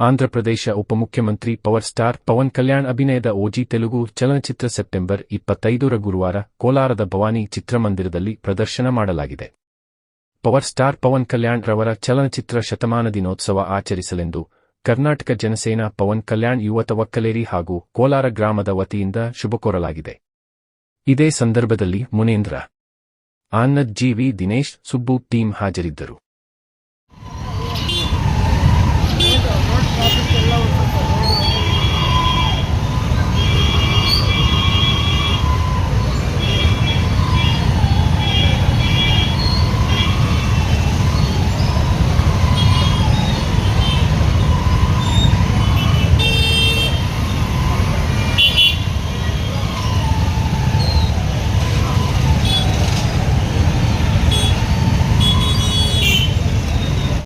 ಆಂಧ್ರಪ್ರದೇಶ ಉಪಮುಖ್ಯಮಂತ್ರಿ power star Pavan Kalyan ಅಭಿನಯದ ಓಜಿ ತೆಲುಗು ಚಲನಚಿತ್ರ ಸೆಪ್ಟೆಂಬರ್ ಇಪ್ಪತ್ತೈದರ ಗುರುವಾರ ಕೋಲಾರದ ಭವಾನಿ ಚಿತ್ರಮಂದಿರದಲ್ಲಿ ಪ್ರದರ್ಶನ ಮಾಡಲಾಗಿದೆ. ಪವರ್ ಸ್ಟಾರ್ ಪವನ್ ಕಲ್ಯಾಣ್ ರವರ ಚಲನಚಿತ್ರ ಶತಮಾನ ದಿನೋತ್ಸವ ಆಚರಿಸಲೆಂದು ಕರ್ನಾಟಕ ಜನಸೇನಾ ಪವನ್ ಕಲ್ಯಾಣ್ ಯುವ ಕಲೇರಿ ಹಾಗೂ ಕೋಲಾರ ಗ್ರಾಮದ ವತಿಯಿಂದ ಶುಭ ಕೋರಲಾಗಿದೆ. ಇದೇ ಸಂದರ್ಭದಲ್ಲಿ Munendra, Anand G V Dinesh, Subbu team ಹಾಜರಿದ್ದರು.